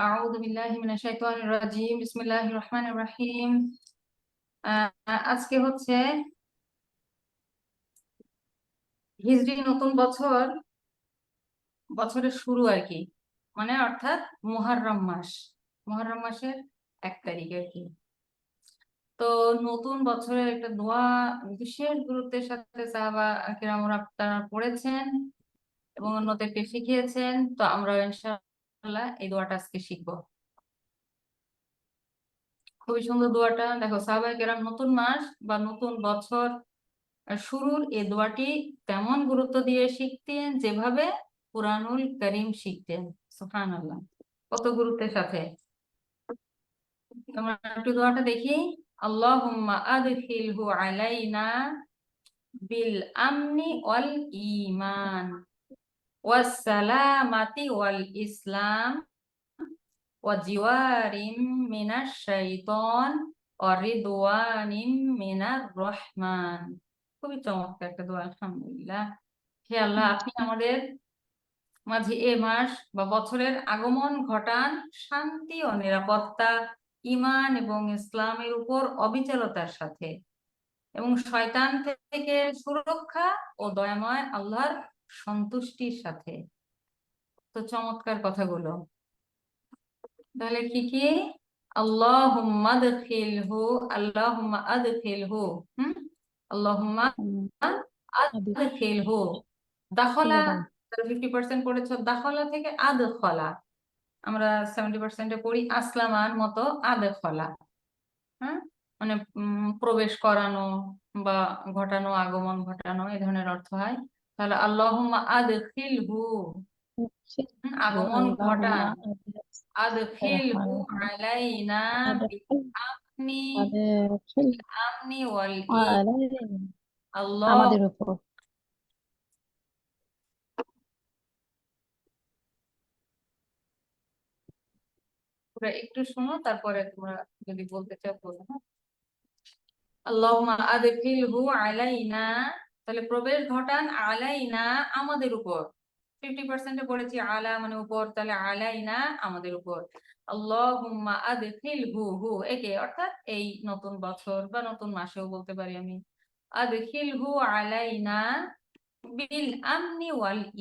أعوذ بالله من الشيطان الرجيم بسم الله الرحمن الرحيم আহ, আজকে হচ্ছে হিজরি নতুন বছর বছরের শুরু আর কি মানে অর্থাৎ মুহররম মাস মুহররম মাসের এক তারিখ আর কি তো নতুন বছরের একটা দোয়া বিশেষ গুরুত্বের সাথে সাহাবা কিরামরা তারা পড়েছেন এবং অন্যদেরকে শিখিয়েছেন তো আমরা এই দোয়াটা আজকে খুবই সুন্দর দোয়াটা। দেখো নতুন মাস বা নতুন বছর শুরুর দোয়াটি তেমন গুরুত্ব দিয়ে শিখতেন যেভাবে কুরআনুল করিম শিখতেন। সুবহানাল্লাহ। কত গুরুত্বের সাথে। তোমরা একটু দোয়াটা দেখি। আল্লাহুম্মা আদখিলহু আলাইনা বিল আমনি ওয়াল ঈমান। ওয়াস সালামাতি ওয়াল ইসলাম ওয়া জিওয়ারিম মিনাশ শাইতান ওয়া রিদওয়ানিম মিনার রহমান খুবই চমৎকার একটা দোয়া, আলহামদুলিল্লাহ। হে আল্লাহ, আপনি আমাদের মাঝে এ মাস বা বছরের আগমন ঘটান শান্তি ও নিরাপত্তা, ঈমান এবং ইসলামের উপর অবিচলতার সাথে। এবং শয়তান থেকে সুরক্ষা ও দয়াময় আল্লাহর সন্তুষ্টির সাথে। তো চমৎকার কথাগুলো। তাহলে কি কি? আল্লাহুম্মা আদখিলহু আল্লাহুম্মা আদখিলহু হুম? আল্লাহুম্মা আদখিলহু। দাখলা পড়েছো দাখলা থেকে আদখলা। আমরা সেভেন্টি পার্সেন্টে পড়ি আসলামান মতো আদখলা। হ্যাঁ মানে প্রবেশ করানো বা ঘটানো আগমন ঘটানো এই ধরনের অর্থ হয়। তাহলে আল্লাহুম্মা আদখিলহু। আগমন ঘটান আদখিলহু আলাইনা আমনি আমনি ওয়াল আল্লাহ। আমাদের উপর। তোমরা একটু শোনো তারপরে তোমরা যদি বলতে চাও বলো হ্যাঁ। আল্লাহুম্মা আদখিলহু আলাইনা। তাহলে প্রবেশ ঘটান আলাইনা আমাদের উপর। ফিফটি পার্সেন্টে পড়েছি আলা মানে উপর, তাহলে আলাইনা আমাদের উপর। একে অর্থাৎ এই নতুন বছর বা নতুন মাসেও বলতে পারি আমি। আলাইনা বিল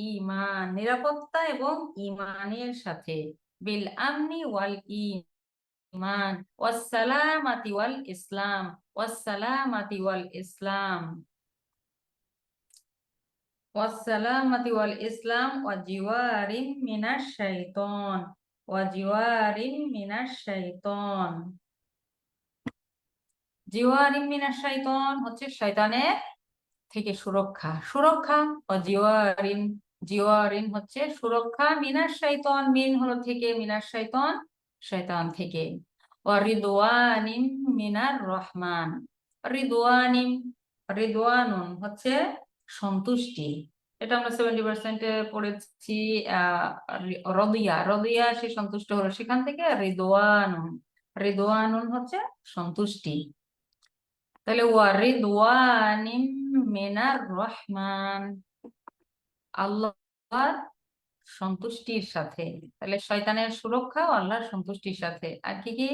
ঈমান, নিরাপত্তা এবং ইমানের সাথে। বিল আমনি ওয়াল ইমান ওয়াস সালামাতি ওয়াল ইসলাম, ওয়াস সালামাতি ওয়াল ইসলাম। ওয়াস সালামাতি ওয়াল ইসলাম ওয়া জিওয়ারিম মিনাশ শাইতান ওয়া জিওয়ারিম মিনাশ শাইতান জিওয়ারিম মিনাশ শাইতান হচ্ছে শয়তানের থেকে সুরক্ষা। সুরক্ষা ও জিওয়ারিন। জিওয়ারিন হচ্ছে সুরক্ষা মিনার শৈতান মিন হলো থেকে মিনার শৈতান শৈতান থেকে। ও মিনার রহমান। রিদওয়ানিম রিদওয়ানুন হচ্ছে সন্তুষ্টি। এটা আমরা সেভেন্টি পার্সেন্টে পড়েছি রদিয়া। রদিয়া সে সন্তুষ্ট হলো সেখান থেকে রিদওয়ানুন। রিদওয়ানুন হচ্ছে সন্তুষ্টি। তাহলে ওয়ারিদওয়ানিম মিনার রহমান। আল্লাহর সন্তুষ্টির সাথে। তাহলে শয়তানের সুরক্ষা ও আল্লাহর সন্তুষ্টির সাথে। আর কি কি?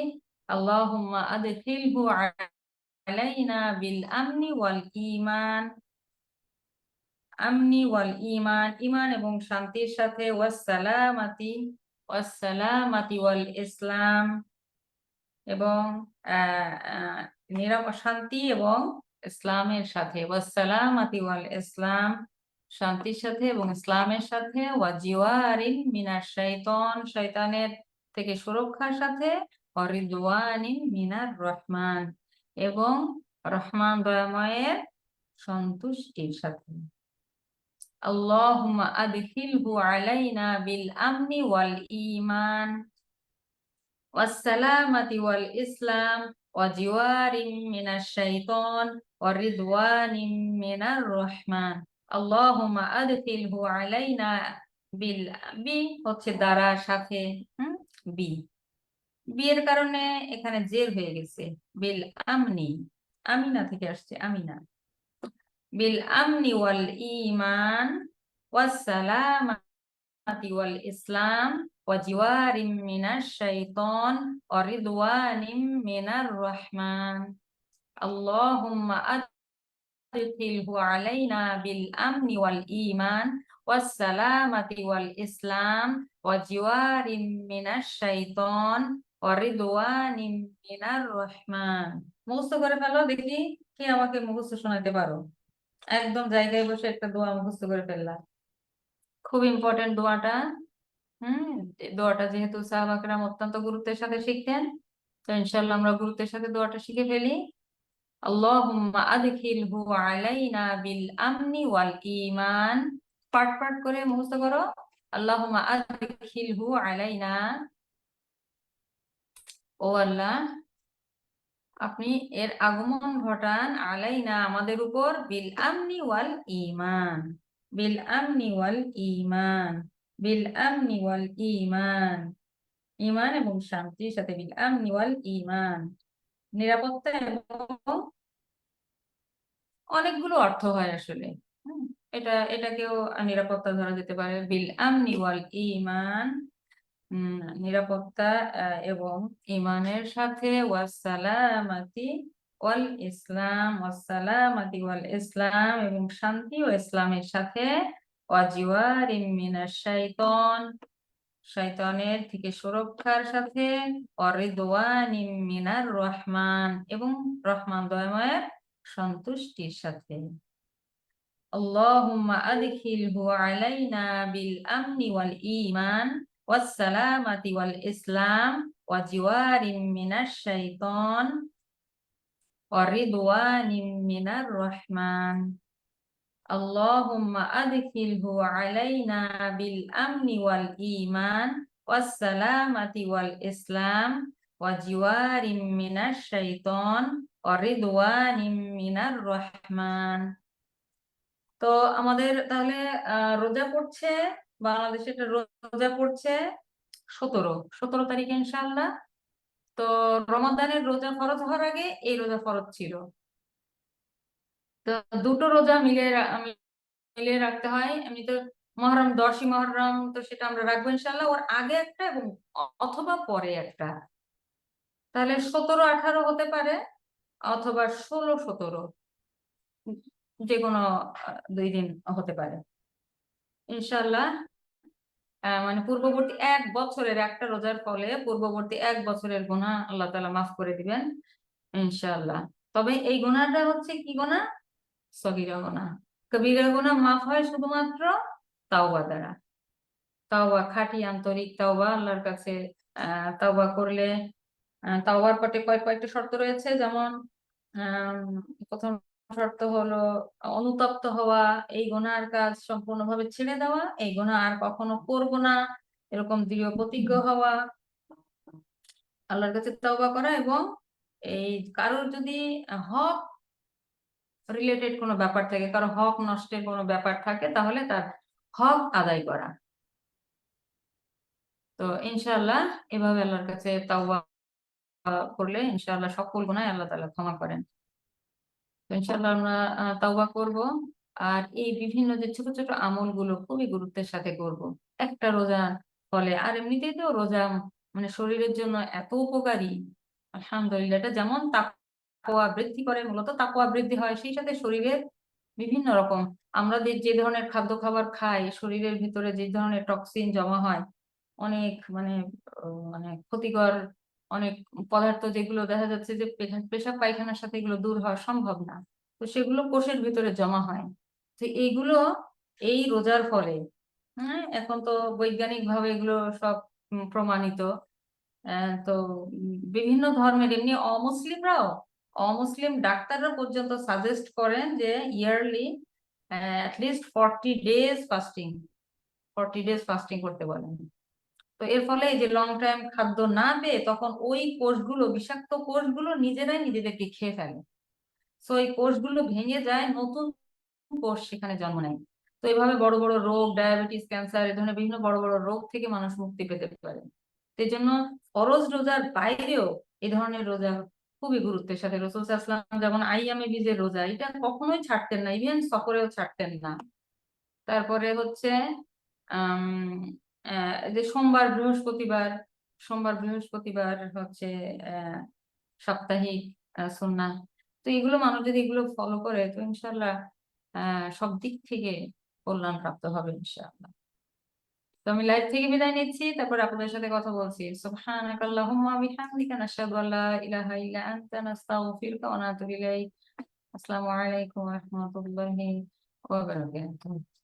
আল্লাহুম্মা আদখিলহু আলাইনা বিল আমনি ওয়াল ঈমান। আমনি ওয়াল ইমান ঈমান এবং শান্তির সাথে ওয়াস সালামাতি ওয়াস ওয়াল ইসলাম এবং শান্তি এবং ইসলামের সাথে ওয়াসালামাতি ওয়াল ইসলাম, শান্তির সাথে এবং ইসলামের সাথে ওয়া জিওয়ারিন মিনার শৈতান শয়তানের থেকে সুরক্ষার সাথে অরিদওয়ানিন মিনার রহমান এবং রহমান দয়াময়ের সন্তুষ্টির সাথে। আল্লাহুম্মা আদখিলহু আলাইনা বিল আমনি ওয়াল ঈমান والسلامة والإسلام وجوار من الشيطان ورضوان من الرحمن اللهم أدخله علينا বিল বি হচ্ছে দ্বারা সাথে হুম বি বিয়ের কারণে এখানে জের হয়ে গেছে বিল আমনি আমিনা থেকে আসছে আমিনা বিল আমনি ওয়াল ঈমান ওয়াস সালামাতি ওয়াল ইসলাম وجوار من الشيطان ورضوان من الرحمن اللهم أدخله علينا بالأمن والإيمان والسلامة والإسلام وجوار من الشيطان ورضوان من الرحمن মুখস্থ করে ফেলো দেখি কে আমাকে মুখস্থ শোনাতে পারো একদম জায়গায় বসে একটা দোয়া মুখস্থ করে ফেললাম। খুব ইম্পর্টেন্ট দোয়াটা। হুম দোয়াটা যেহেতু সাহাবাকরাম অত্যন্ত গুরুত্বের সাথে শিখতেন, তো ইনশাল্লাহ আমরা গুরুত্বের সাথে দোয়াটা শিখে ফেলি। বিল আমনি ওয়াল পাঠ করে করো। ও আল্লাহ। আপনি এর আগমন ঘটান আলাইনা আমাদের উপর বিল আমনি ওয়াল ঈমান বিল আমনি ওয়াল ঈমান বিল আমনি ওয়াল ইমান ঈমান এবং শান্তির সাথে বিল আমনি ওয়াল ঈমান। নিরাপত্তা এবং অনেকগুলো অর্থ হয় আসলে। এটা এটাকেও নিরাপত্তা ধরা যেতে পারে। বিল আমনি ওয়াল উম, নিরাপত্তা আহ, এবং ঈমানের সাথে ওয়াসালামাতি ওয়াল ইসলাম ওয়াসালামাতি ওয়াল ইসলাম এবং শান্তি ও ইসলামের সাথে ওয়াজিওয়ারিম মিনাশ শাইতান শয়তানের থেকে সুরক্ষার সাথে অরিদওয়ানিম মিনার রহমান এবং রহমান দয়াময়ের সন্তুষ্টির সাথে اللهم أدخله علينا بالأمن والإيمان wassalamati wal islam wa jiwarin minasyaiton wa ridwanin minar rahman. Allahumma adkhilhu alaina bil amni wal iman. Wassalamati wal islam wa jiwarin minasyaiton wa ridwanin minar rahman. তো আমাদের তাহলে রোজা পড়ছে বাংলাদেশে এটা রোজা পড়ছে সতেরো সতেরো তারিখে ইনশাল্লাহ তো রমাদানের রোজা ফরজ হওয়ার আগে এই রোজা ফরজ ছিল। তো দুটো রোজা মিলে মিলিয়ে রাখতে হয়। এমনি তো মহরম, দশই মহরম তো সেটা আমরা রাখব ইনশাল্লাহ ওর আগে একটা এবং অথবা পরে একটা। তাহলে সতেরো, আঠারো হতে পারে অথবা ষোলো, সতেরো। যে কোনো দুই দিন হতে পারে। ইনশাল্লাহ। মানে পূর্ববর্তী এক বছরের একটা রোজার ফলে পূর্ববর্তী এক বছরের গোনা আল্লাহ তালা মাফ করে দিবেন ইনশাআল্লাহ তবে এই গোনাটা হচ্ছে কি গোনা সগীরা গোনা কবিরা গোনা মাফ হয় শুধুমাত্র তাওবা দ্বারা। তাওবা খাঁটি আন্তরিক তাওবা, আল্লাহর কাছে তাওবা করলে তাওবার পটে কয়েক কয়েকটা শর্ত রয়েছে, যেমন প্রথম শর্ত হলো অনুতপ্ত হওয়া এই গুনার কাজ সম্পূর্ণভাবে ছেড়ে দেওয়া এই গুনাহ আর কখনো করব না এরকম দৃঢ় প্রতিজ্ঞ হওয়া। আল্লাহর কাছে তওবা করা এবং এই কারোর যদি হক রিলেটেড কোনো ব্যাপার থাকে কারও হক নষ্টের কোনো ব্যাপার থাকে তাহলে তার হক আদায় করা। তো ইনশাআল্লাহ এভাবে আল্লাহর কাছে তাওবা করলে ইনশাআল্লাহ সকল গুনাহ আল্লাহ তাআলা ক্ষমা করেন। তো ইনশাআল্লাহ আমরা তাওবা করব। আর এই বিভিন্ন যে ছোট ছোট আমলগুলো খুবই গুরুত্বের সাথে করব। একটা রোজা ফলে, আর এমনিতেই তো রোজা মানে শরীরের জন্য এত উপকারী। আলহামদুলিল্লাহ, এটা যেমন তাকওয়া বৃদ্ধি করে, মূলত তাকওয়া বৃদ্ধি হয়, সেই সাথে শরীরের বিভিন্ন রকম। আমরা যে ধরনের খাদ্য খাবার খাই, শরীরের ভিতরে যে ধরনের টক্সিন জমা হয়, অনেক মানে মানে ক্ষতিকর অনেক পদার্থ যেগুলো দেখা যাচ্ছে যে পেশা- পেশাব পায়খানার সাথে এগুলো দূর হওয়া সম্ভব না। তো সেগুলো কোষের ভিতরে জমা হয়। তো এইগুলো এই রোজার ফলে হ্যাঁ এখন তো বৈজ্ঞানিক ভাবে এগুলো সব প্রমাণিত। তো বিভিন্ন ধর্মের, এমনি অমুসলিমরাও, অমুসলিম ডাক্তাররা পর্যন্ত সাজেস্ট করেন যে yearly at least forty days fasting forty days fasting করতে বলেন। তো এর ফলে যে লং টাইম খাদ্য না পেয়ে তখন ওই কোষগুলো বিষাক্ত কোষগুলো নিজেরাই নিজেদেরকে খেয়ে ফেলে। তো এই কোষগুলো ভেঙে যায় নতুন কোষ সেখানে জন্ম নেয়। তো এইভাবে বড় বড় রোগ ডায়াবেটিস ক্যান্সার এই ধরনের বিভিন্ন বড় বড় রোগ থেকে মানুষ মুক্তি পেতে পারে। সেই জন্য ফরজ রোজার বাইরেও এই ধরনের রোজা খুবই গুরুত্বের সাথে রসুল সাল্লাল্লাহু যেমন আইয়ামে বীজের রোজা এটা কখনোই ছাড়তেন না ইভেন সফরেও ছাড়তেন না। তারপরে হচ্ছে আহ, যে সোমবার বৃহস্পতিবার সোমবার বৃহস্পতিবার হচ্ছে সাপ্তাহিক আহ, সুন্নাহ। তো এগুলো মানুষ যদি এগুলো ফলো করে তো ইনশাল্লাহ সব দিক থেকে কল্যাণ প্রাপ্ত হবে ইনশাআল্লাহ। তো আমি লাইভ থেকে বিদায় নিচ্ছি তারপর আপনাদের সাথে কথা বলছি। সুবহানাকা আল্লাহুম্মা বিহামদিকা নাশহাদু আল্লা ইলাহা ইল্লা আনতা নাস্তাগফিরুকা ওয়া নাতুবু ইলাইক। আসসালামু আলাইকুম ওয়া রাহমাতুল্লাহি ওয়া বারাকাতুহু।